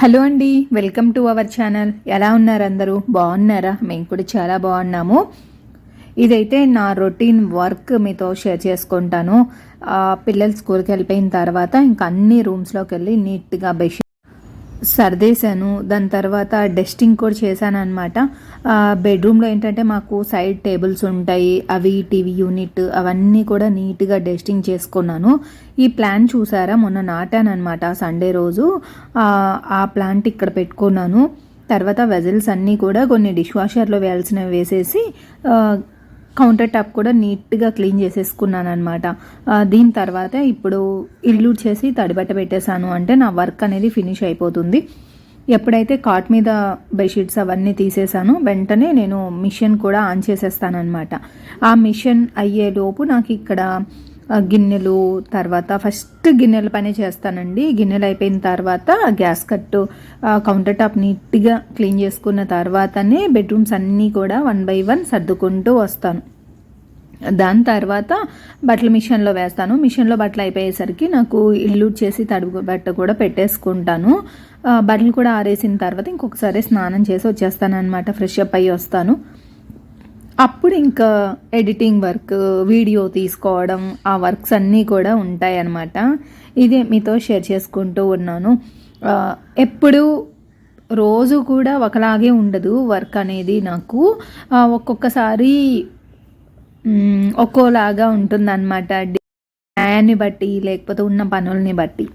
Hello అండి welcome to our channel. ఎలా ఉన్నారు అందరూ? బాగున్నారా? మేము కూడా చాలా బాగున్నాము. ఇదైతే నా రొటీన్ వర్క్ మీతో షేర్ చేసుకుంటాను. పిల్లలు స్కూల్కి వెళ్ళిపోయిన తర్వాత ఇంకా అన్ని రూమ్స్లోకి వెళ్ళి నీట్గా బెడ్షీట్ సర్దేశాను. దాని తర్వాత డస్టింగ్ కూడా చేశాను అనమాట బెడ్రూమ్లో ఏంటంటే మాకు సైడ్ టేబుల్స్ ఉంటాయి అవి టీవీ యూనిట్ అవన్నీ కూడా నీట్గా డస్టింగ్ చేసుకున్నాను. ఈ ప్లాన్ చూసారా? మొన్న నాటాను అనమాట సండే రోజు. ఆ, ప్లాంట్ ఇక్కడ పెట్టుకున్నాను. తర్వాత వెజల్స్ అన్నీ కూడా కొన్ని డిష్ వాషర్లో వేయాల్సినవి వేసేసి కౌంటర్ టాప్ కూడా నీట్గా క్లీన్ చేసేసుకున్నాను అనమాట దీని తర్వాత ఇప్పుడు ఇల్లు చేసి తడిబట్ట పెట్టేశాను. అంటే నా వర్క్ అనేది ఫినిష్ అయిపోతుంది. ఎప్పుడైతే కాట్ మీద బెడ్షీట్స్ అవన్నీ తీసేసానో వెంటనే నేను మిషన్ కూడా ఆన్ చేసేస్తానమాట ఆ మిషన్ అయ్యేలోపు నాకు ఇక్కడ గిన్నెలు తర్వాత ఫస్ట్ గిన్నెల పని చేస్తానండి. గిన్నెలు అయిపోయిన తర్వాత గ్యాస్ కట్టు కౌంటర్ టాప్ నీట్గా క్లీన్ చేసుకున్న తర్వాతనే బెడ్రూమ్స్ అన్నీ కూడా వన్ బై వన్ సర్దుకుంటూ వస్తాను. దాని తర్వాత బట్టలు మిషన్లో వేస్తాను. మిషన్లో బట్టలు అయిపోయేసరికి నాకు ఇల్లు చేసి తడుగు బట్ట కూడా పెట్టేసుకుంటాను. బట్టలు కూడా ఆరేసిన తర్వాత ఇంకొకసారి స్నానం చేసి వచ్చేస్తాను అనమాట ఫ్రెష్ అప్ అయ్యి వస్తాను. అప్పుడు ఇంకా ఎడిటింగ్ వర్క్ వీడియో తీసుకోవడం ఆ వర్క్స్ అన్నీ కూడా ఉంటాయి అన్నమాట ఇదే మీతో షేర్ చేసుకుంటూ ఉన్నాను. ఎప్పుడు రోజు కూడా ఒకలాగే ఉండదు వర్క్ అనేది నాకు. ఒక్కొక్కసారి ఒక్కోలాగా ఉంటుందన్నమాట. న్యాయాన్ని బట్టి లేకపోతే ఉన్న పనుల్ని బట్టి.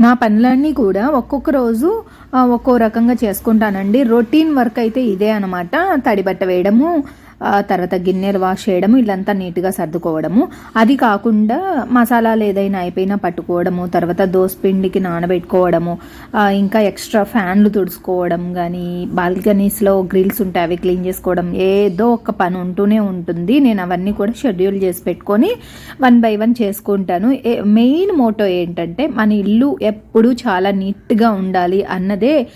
నా పనులన్నీ కూడా ఒక్కొక్క రోజు ఒక్కో రకంగా చేసుకుంటానండి. రొటీన్ వర్క్ అయితే ఇదే అనమాట తడి బట్ట వేయడము తర్వాత గిన్నెలు వాష్ చేయడము ఇల్లంతా నీట్గా సర్దుకోవడము. అది కాకుండా మసాలాలు ఏదైనా అయిపోయినా పట్టుకోవడము తర్వాత దోసపిండికి నానబెట్టుకోవడము ఇంకా ఎక్స్ట్రా ఫ్యాన్లు తుడుచుకోవడం కానీ బాల్కనీస్లో గ్రిల్స్ ఉంటాయి అవి క్లీన్ చేసుకోవడం ఏదో ఒక పని ఉంటూనే ఉంటుంది. నేను అవన్నీ కూడా షెడ్యూల్ చేసి పెట్టుకొని వన్ బై వన్ చేసుకుంటాను. ఏ- మెయిన్ మోటో ఏంటంటే మన ఇల్లు ఎప్పుడూ చాలా నీట్గా ఉండాలి అన్నదే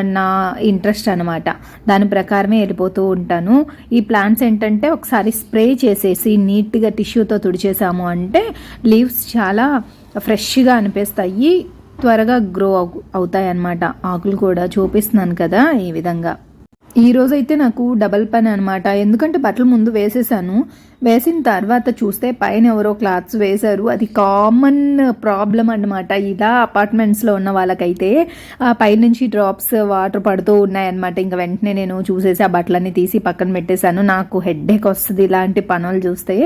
నా ఇంట్రెస్ట్ అనమాట దాని ప్రకారమే వెళ్ళిపోతూ ఉంటాను. ఈ ప్లాంట్స్ ఏంటంటే ఒకసారి స్ప్రే చేసేసి నీట్గా టిష్యూతో తుడిచేసాము అంటే లీవ్స్ చాలా ఫ్రెష్గా అనిపిస్తాయి త్వరగా గ్రో అవుతాయి అన్నమాట ఆకులు కూడా చూపిస్తున్నాను కదా ఈ విధంగా. ఈరోజు అయితే నాకు డబల్ పని అనమాట ఎందుకంటే బట్టలు ముందు వేసేసాను. వేసిన తర్వాత చూస్తే పైన ఎవరో క్లాత్స్ వేశారు. అది కామన్ ప్రాబ్లం అనమాట ఇలా అపార్ట్మెంట్స్లో ఉన్న వాళ్ళకైతే ఆ పైనుంచి డ్రాప్స్ వాటర్ పడుతూ ఉన్నాయన్నమాట. ఇంకా వెంటనే నేను చూసేసి ఆ బట్టలన్నీ తీసి పక్కన పెట్టేశాను. నాకు హెడ్ఏక్ వస్తుంది ఇలాంటి పనులు చూస్తే.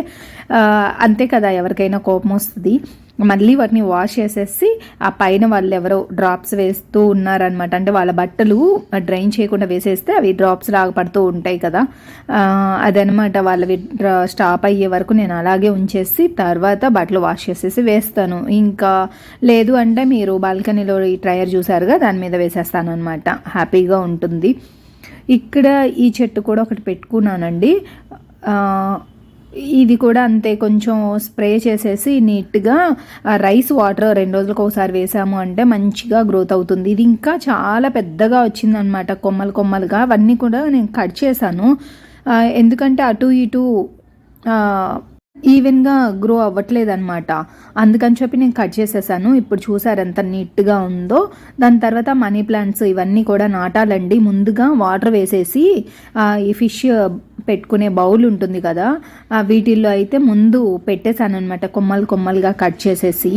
అంతే కదా ఎవరికైనా కోపం వస్తుంది. మళ్ళీ వాటిని వాష్ చేసేసి ఆ పైన వాళ్ళు ఎవరో డ్రాప్స్ వేస్తూ ఉన్నారనమాట అంటే వాళ్ళ బట్టలు డ్రైన్ చేయకుండా వేసేస్తే అవి డ్రాప్స్ లాగా పడుతూ ఉంటాయి కదా. అదనమాట వాళ్ళవి డ్రా- స్టాప్ అయ్యే వరకు నేను అలాగే ఉంచేసి తర్వాత బట్టలు వాష్ చేసేసి వేస్తాను. ఇంకా లేదు అంటే మీరు బాల్కనీలో ఈ ట్రయర్ చూసారుగా దాని మీద వేసేస్తాను అనమాట హ్యాపీగా ఉంటుంది. ఇక్కడ ఈ చెట్టు కూడా ఒకటి పెట్టుకున్నానండి. ఇది కూడా అంతే కొంచెం స్ప్రే చేసేసి నీట్గా రైస్ వాటర్ రెండు రోజులకు ఒకసారి వేసాము అంటే మంచిగా గ్రోత్ అవుతుంది. ఇది ఇంకా చాలా పెద్దగా వచ్చిందనమాట కొమ్మలు కొమ్మలుగా. అవన్నీ కూడా నేను కట్ చేశాను. ఎందుకంటే అటు ఇటు ఈవెన్గా గ్రో అవ్వట్లేదు అనమాట అందుకని చెప్పి నేను కట్ చేసేసాను. ఇప్పుడు చూసారు ఎంత నీట్గా ఉందో. దాని తర్వాత మనీ ప్లాంట్స్ ఇవన్నీ కూడా నాటాలండి. ముందుగా వాటర్ వేసేసి ఈ ఫిష్ పెట్టుకునే బౌల్ ఉంటుంది కదా ఆ, వీటిల్లో అయితే ముందు పెట్టేశాను అనమాట కొమ్మలు కొమ్మలుగా కట్ చేసేసి.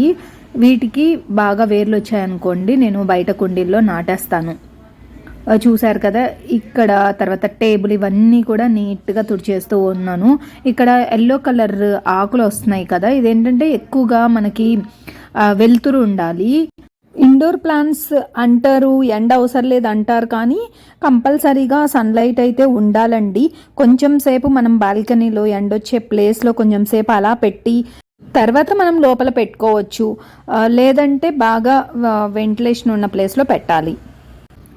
వీటికి బాగా వేర్లు వచ్చాయనుకోండి నేను బయట కుండీల్లో నాటేస్తాను. చూశారు కదా ఇక్కడ తర్వాత టేబుల్ ఇవన్నీ కూడా నీట్గా తుడిచేస్తూ ఉన్నాను. ఇక్కడ ఎల్లో కలర్ ఆకులు వస్తున్నాయి కదా ఇదేంటంటే ఎక్కువగా మనకి వెలుతురు ఉండాలి. ఇండోర్ ప్లాంట్స్ అంటారు ఎండ అవసరం లేదు అంటారు కానీ కంపల్సరీగా సన్లైట్ అయితే ఉండాలండి. కొంచెం సేపు మనం బాల్కనీలో ఎండొచ్చే ప్లేస్లో కొంచెం సేపు అలా పెట్టి తర్వాత మనం లోపల పెట్టుకోవచ్చు. లేదంటే బాగా వెంటిలేషన్ ఉన్న ప్లేస్లో పెట్టాలి.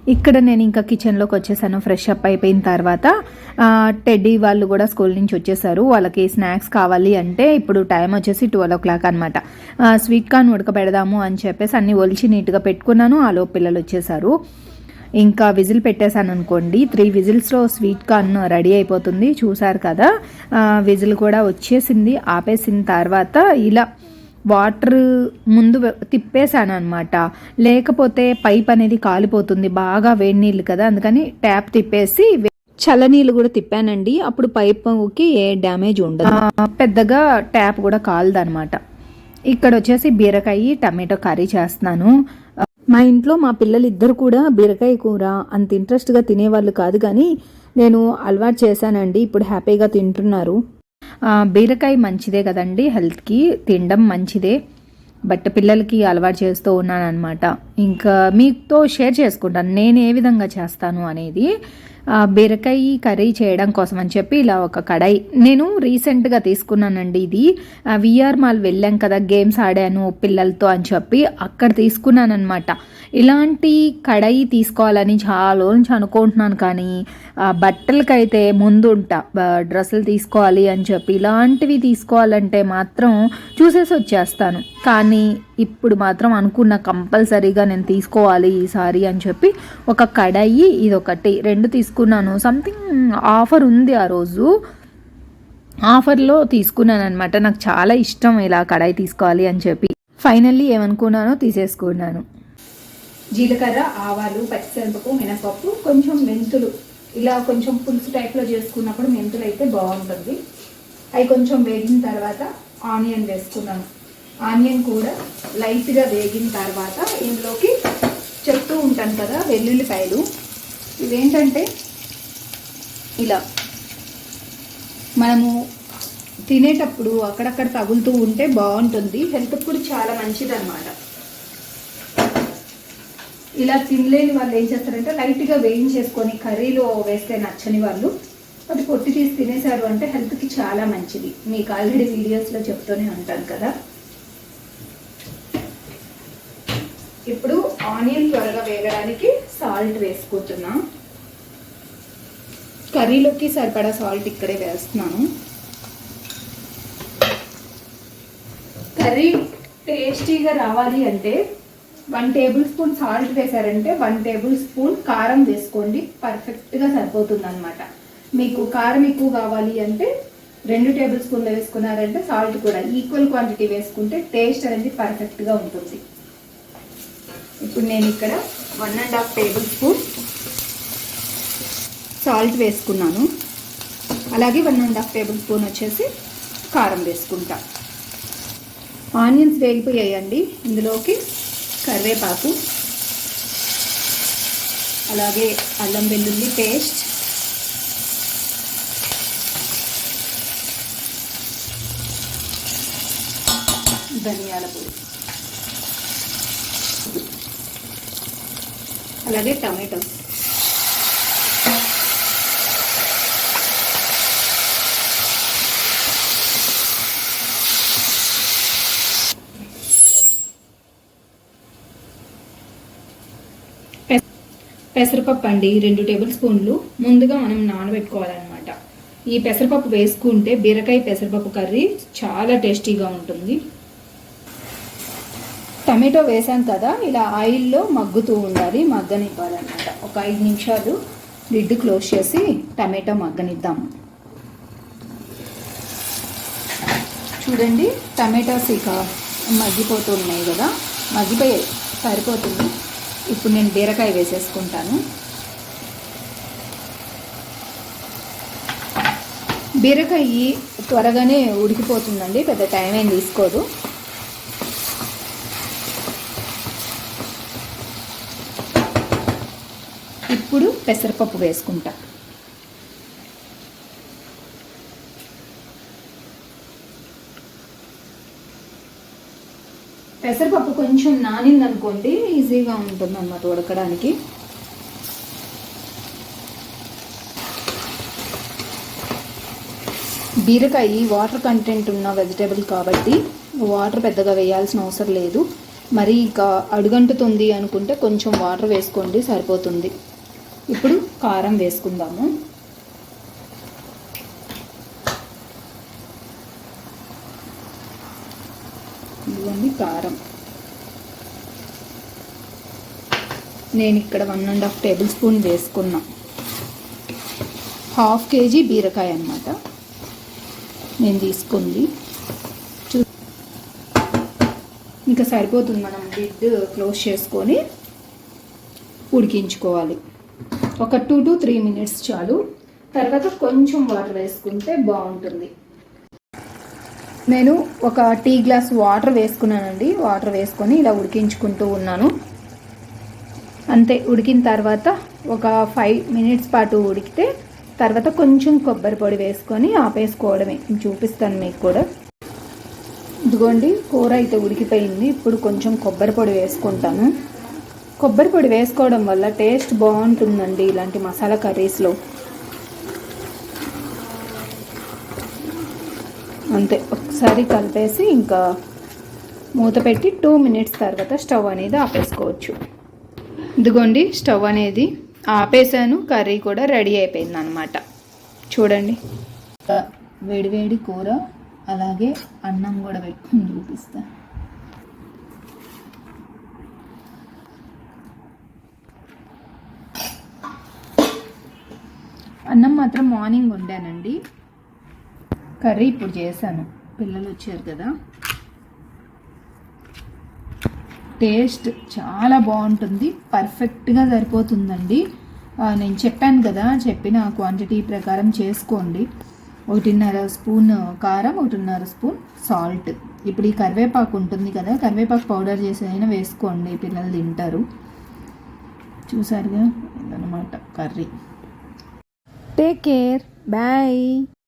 ఇక్కడ నేను ఇంకా కిచెన్లోకి వచ్చేసాను ఫ్రెష్ అప్ అయిపోయిన తర్వాత టెడ్డీ వాళ్ళు కూడా స్కూల్ నుంచి వచ్చేసారు. వాళ్ళకి స్నాక్స్ కావాలి అంటే ఇప్పుడు టైం వచ్చేసి ట్వెల్వ్ ఓ క్లాక్ అనమాట స్వీట్ కార్న్ ఉడకబెడదాము అని చెప్పేసి అన్ని ఒలిచి నీట్గా పెట్టుకున్నాను. ఆలో పిల్లలు వచ్చేసారు. ఇంకా విజిల్ పెట్టేశాను అనుకోండి. త్రీ విజిల్స్లో స్వీట్ కార్న్ రెడీ అయిపోతుంది. చూసారు కదా? విజిల్ కూడా వచ్చేసింది. ఆపేసిన తర్వాత ఇలా వాటర్ ముందు తిప్పేశాను అనమాట లేకపోతే పైప్ అనేది కాలిపోతుంది బాగా వేడి నీళ్ళు కదా అందుకని ట్యాప్ తిప్పేసి చల్లనీళ్ళు కూడా తిప్పానండి. అప్పుడు పైప్కి ఏ డ్యామేజ్ ఉండదు. పెద్దగా ట్యాప్ కూడా కాలదనమాట ఇక్కడ వచ్చేసి బీరకాయ టమాటో కర్రీ చేస్తున్నాను. మా ఇంట్లో మా పిల్లలు ఇద్దరు కూడా బీరకాయ కూర అంత ఇంట్రెస్ట్గా తినేవాళ్ళు కాదు కానీ నేను అలవాటు చేశానండి. ఇప్పుడు హ్యాపీగా తింటున్నారు. బీరకాయ మంచిదే కదండి హెల్త్కి తినడం మంచిదే. బట్ పిల్లలకి అలవాటు చేస్తూ ఉన్నాను అనమాట ఇంకా మీతో షేర్ చేసుకుంటాను నేను ఏ విధంగా చేస్తాను అనేది. బీరకాయ కర్రీ చేయడం కోసం అని చెప్పి ఇలా ఒక కడాయి. నేను రీసెంట్గా తీసుకున్నానండి ఇది. విఆర్ మాల్ వెళ్ళాం కదా గేమ్స్ ఆడాను పిల్లలతో అని చెప్పి అక్కడ తీసుకున్నాను అనమాట ఇలాంటి కడాయి తీసుకోవాలని చాలా నుంచి అనుకుంటున్నాను కానీ బట్టలకైతే ముందుంటా డ్రెస్సులు తీసుకోవాలి అని చెప్పి ఇలాంటివి తీసుకోవాలంటే మాత్రం చూసేసి వచ్చేస్తాను. కానీ ఇప్పుడు మాత్రం అనుకున్న కంపల్సరీగా నేను తీసుకోవాలి ఈసారి అని చెప్పి ఒక కడాయి ఇది ఒకటి రెండు తీసుకున్నాను. సంథింగ్ ఆఫర్ ఉంది ఆ రోజు. ఆఫర్లో తీసుకున్నాను అనమాట నాకు చాలా ఇష్టం ఇలా కడాయి తీసుకోవాలి అని చెప్పి. ఫైనల్లీ ఏమనుకున్నానో తీసేసుకున్నాను. జీలకర్ర ఆవాలు పచ్చిశనగపప్పు మినపప్పు కొంచెం మెంతులు. ఇలా కొంచెం పులుసు టైప్లో చేసుకున్నప్పుడు మెంతులు అయితే బాగుంటుంది. అవి కొంచెం వేగిన తర్వాత ఆనియన్ వేసుకున్నాను. ఆనియన్ కూడా లైట్గా వేగిన తర్వాత ఇందులోకి చెప్తూ ఉంటాను కదా వెల్లుల్లిపాయలు. ఇదేంటంటే ఇలా మనము తినేటప్పుడు అక్కడక్కడ తగులుతూ ఉంటే బాగుంటుంది. హెల్త్ కూడా చాలా మంచిది అనమాట ఇలా తినలేని వాళ్ళు ఏం చేస్తారంటే లైట్గా వేయించేసుకొని కర్రీలో వేస్తే నచ్చని వాళ్ళు అది పొట్టి తీసి తినేశారు అంటే హెల్త్కి చాలా మంచిది. మీకు ఆల్రెడీ వీడియోస్లో చెప్తూనే ఉంటాను కదా. ఇప్పుడు ఆనియన్ త్వరగా వేగడానికి సాల్ట్ వేసుకుంటున్నా. కర్రీలోకి సరిపడా సాల్ట్ ఇక్కడే వేస్తున్నాను. కర్రీ టేస్టీగా రావాలి అంటే వన్ టేబుల్ స్పూన్ సాల్ట్ వేసారంటే వన్ టేబుల్ స్పూన్ కారం వేసుకోండి. పర్ఫెక్ట్గా సరిపోతుంది అనమాట మీకు కారం ఎక్కువ కావాలి అంటే రెండు టేబుల్ స్పూన్లు వేసుకున్నారంటే సాల్ట్ కూడా ఈక్వల్ క్వాంటిటీ వేసుకుంటే టేస్ట్ అనేది పర్ఫెక్ట్గా ఉంటుంది. ఇప్పుడు నేను ఇక్కడ one and half tablespoon salt వేసుకున్నాను. అలాగే one and half tablespoon వచ్చేసి కారం వేసుకుంటా. ఆనియన్స్ వేగిపోయాయండి. ఇందులోకి కరివేపాకు అలాగే అల్లం వెల్లుల్లి పేస్ట్ ధనియాల పొడి. అలాగే టమాటోస్ పెసరపప్పు అండి రెండు టేబుల్ స్పూన్లు. ముందుగా మనం నానబెట్టుకోవాలన్నమాట. ఈ పెసరపప్పు వేసుకుంటే బీరకాయ పెసరపప్పు కర్రీ చాలా టేస్టీగా ఉంటుంది. టమాటో వేసాం కదా ఇలా ఆయిల్లో మగ్గుతూ ఉండాలి మగ్గనివ్వాలన్నమాట. ఒక ఐదు నిమిషాలు లిడ్ క్లోజ్ చేసి టమాటో మగ్గనిద్దాం. చూడండి టమాటోస్ ఇక మగ్గిపోతున్నాయి కదా మగ్గిపోయి సరిపోతుంది. ఇప్పుడు నేను బీరకాయ వేసేసుకుంటాను. బీరకాయ త్వరగానే ఉడికిపోతుందండి పెద్ద టైం ఏం తీసుకోదు ఇప్పుడు పెసరపప్పు వేసుకుంటా. పెసరపప్పు కొంచెం నానింది అనుకోండి ఈజీగా ఉంటుంది అన్నమాట ఉడకడానికి. బీరకాయ వాటర్ కంటెంట్ ఉన్న వెజిటేబుల్ కాబట్టి వాటర్ పెద్దగా వేయాల్సిన అవసరం లేదు. మరి ఇక అడుగంటుతుంది అనుకుంటే కొంచెం వాటర్ వేసుకోండి సరిపోతుంది. ఇప్పుడు కారం వేసుకుందాము. ఇదిగోండి కారం. నేను ఇక్కడ one and half tablespoon వేసుకున్నా. హాఫ్ కేజీ బీరకాయ అన్నమాట. నేను తీసుకుంది. చూ ఇంకా సరిపోతుంది మనం లిడ్ క్లోజ్ చేసుకొని ఉడికించుకోవాలి. ఒక టూ టు త్రీ మినిట్స్ చాలు. తర్వాత కొంచెం వాటర్ వేసుకుంటే బాగుంటుంది. నేను ఒక టీ గ్లాస్ వాటర్ వేసుకున్నానండి. వాటర్ వేసుకొని ఇలా ఉడికించుకుంటూ ఉన్నాను. అంతే ఉడికిన తర్వాత ఒక ఫైవ్ మినిట్స్ పాటు ఉడికితే తర్వాత కొంచెం కొబ్బరి పొడి వేసుకొని ఆపేసుకోవడమే. చూపిస్తాను మీకు కూడా. ఇదిగోండి కూర అయితే ఉడికిపోయింది. ఇప్పుడు కొంచెం కొబ్బరి పొడి వేసుకుంటాను. కొబ్బరి పొడి వేసుకోవడం వల్ల టేస్ట్ బాగుంటుందండి ఇలాంటి మసాలా కర్రీస్లో. అంతే ఒకసారి కలిపేసి ఇంకా మూత పెట్టి టూ మినిట్స్ తర్వాత స్టవ్ అనేది ఆపేసుకోవచ్చు. ఇదిగోండి స్టవ్ అనేది ఆపేసాను కర్రీ కూడా రెడీ అయిపోయింది అనమాట చూడండి వేడివేడి కూర అలాగే అన్నం కూడా పెట్టుకుని చూపిస్తాను అన్నం మాత్రం మార్నింగ్ వండానండి. కర్రీ ఇప్పుడు చేశాను. పిల్లలు వచ్చారు కదా. టేస్ట్ చాలా బాగుంటుంది. పర్ఫెక్ట్గా సరిపోతుందండి. నేను చెప్పాను కదా చెప్పిన క్వాంటిటీ ప్రకారం చేసుకోండి. ఒకటిన్నర స్పూన్ కారం ఒకటిన్నర స్పూన్ సాల్ట్. ఇప్పుడు ఈ కరివేపాకు ఉంటుంది కదా కరివేపాకు పౌడర్ చేసేదైనా వేసుకోండి పిల్లలు తింటారు. చూసారుగా ఇదనమాట కర్రీ. Take care. Bye.